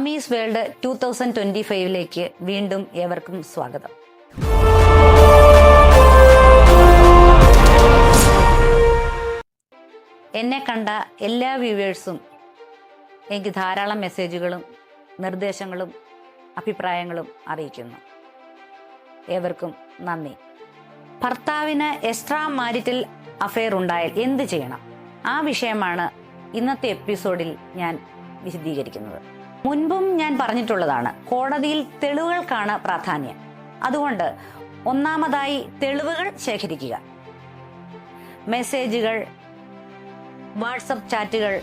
Ami's world two thousand twenty ഫൈവിലേക്ക് വീണ്ടും ഏവർക്കും സ്വാഗതം. എന്നെ കണ്ട എല്ലാ വ്യൂവേഴ്സും എനിക്ക് ധാരാളം മെസ്സേജുകളും നിർദ്ദേശങ്ങളും അഭിപ്രായങ്ങളും അറിയിക്കുന്നു. ഏവർക്കും നന്ദി. ഭർത്താവിന് എക്സ്ട്രാ മാരിറ്റൽ അഫെയർ ഉണ്ടായാൽ എന്ത് ചെയ്യണം? ആ വിഷയമാണ് ഇന്നത്തെ എപ്പിസോഡിൽ ഞാൻ വിശദീകരിക്കുന്നത്. മുൻപും ഞാൻ പറഞ്ഞിട്ടുള്ളതാണ്. കോടതിയിൽ തെളിവുകൾക്കാണ് പ്രാധാന്യം. അതുകൊണ്ട് ഒന്നാമതായി തെളിവുകൾ ശേഖരിക്കുക. മെസ്സേജുകൾ വാട്സപ്പ് ചാറ്റുകൾ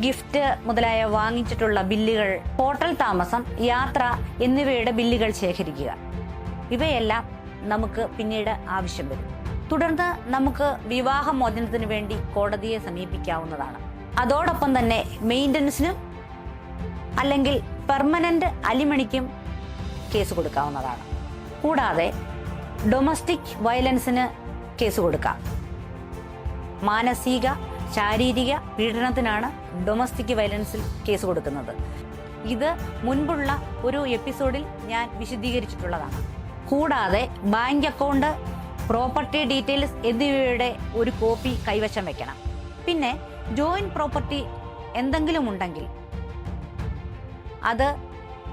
ഗിഫ്റ്റ് മുതലായ വാങ്ങിച്ചിട്ടുള്ള ബില്ലുകൾ ഹോട്ടൽ താമസം യാത്ര എന്നിവയുടെ ബില്ലുകൾ ശേഖരിക്കുക. ഇവയെല്ലാം നമുക്ക് പിന്നീട് ആവശ്യം വരും. തുടർന്ന് നമുക്ക് വിവാഹമോചനത്തിന് വേണ്ടി കോടതിയെ സമീപിക്കാവുന്നതാണ്. അതോടൊപ്പം തന്നെ മെയിന്റനൻസിനും അല്ലെങ്കിൽ പെർമനന്റ് അലിമണിക്കും കേസ് കൊടുക്കാവുന്നതാണ്. കൂടാതെ ഡൊമസ്റ്റിക് വയലൻസിന് കേസ് കൊടുക്കാം. മാനസിക ശാരീരിക പീഡനത്തിനാണ് ഡൊമസ്റ്റിക് വയലൻസിൽ കേസ് കൊടുക്കുന്നത്. ഇത് മുൻപുള്ള ഒരു എപ്പിസോഡിൽ ഞാൻ വിശദീകരിച്ചിട്ടുള്ളതാണ്. കൂടാതെ ബാങ്ക് അക്കൗണ്ട് പ്രോപ്പർട്ടി ഡീറ്റെയിൽസ് എന്നിവയുടെ ഒരു കോപ്പി കൈവശം വെക്കണം. പിന്നെ ജോയിന്റ് പ്രോപ്പർട്ടി എന്തെങ്കിലും ഉണ്ടെങ്കിൽ അത്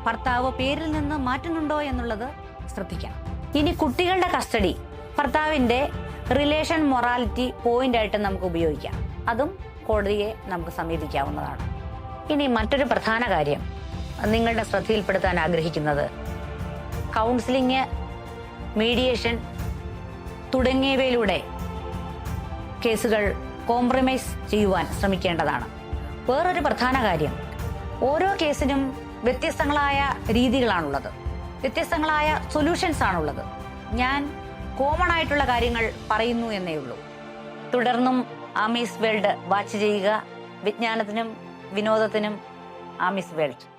ഭർത്താവ് പേരിൽ നിന്ന് മാറ്റുന്നുണ്ടോ എന്നുള്ളത് ശ്രദ്ധിക്കണം ഇനി കുട്ടികളുടെ കസ്റ്റഡി ഭർത്താവിന്റെ റിലേഷൻ മൊറാലിറ്റി പോയിന്റ് ആയിട്ട് നമുക്ക് ഉപയോഗിക്കാം. അതും കോടതിയെ നമുക്ക് സമീപിക്കാവുന്നതാണ്. ഇനി മറ്റൊരു പ്രധാന കാര്യം നിങ്ങളുടെ ശ്രദ്ധയിൽപ്പെടുത്താൻ ആഗ്രഹിക്കുന്നത് കൗൺസിലിംഗ് മീഡിയേഷൻ തുടങ്ങിയവയിലൂടെ കേസുകൾ കോംപ്രമൈസ് ചെയ്യുവാൻ ശ്രമിക്കേണ്ടതാണ്. വേറൊരു പ്രധാന കാര്യം ഓരോ കേസിനും വ്യത്യസ്തങ്ങളായ രീതികളാണുള്ളത്. വ്യത്യസ്തങ്ങളായ സൊല്യൂഷൻസ് ആണുള്ളത്. ഞാൻ കോമൺ ആയിട്ടുള്ള കാര്യങ്ങൾ പറയുന്നു എന്നേ ഉള്ളൂ. തുടർന്നും ആമീസ് വേൾഡ് വാച്ച് ചെയ്യുക വിജ്ഞാനത്തിനും വിനോദത്തിനും ആമീസ് വേൾഡ്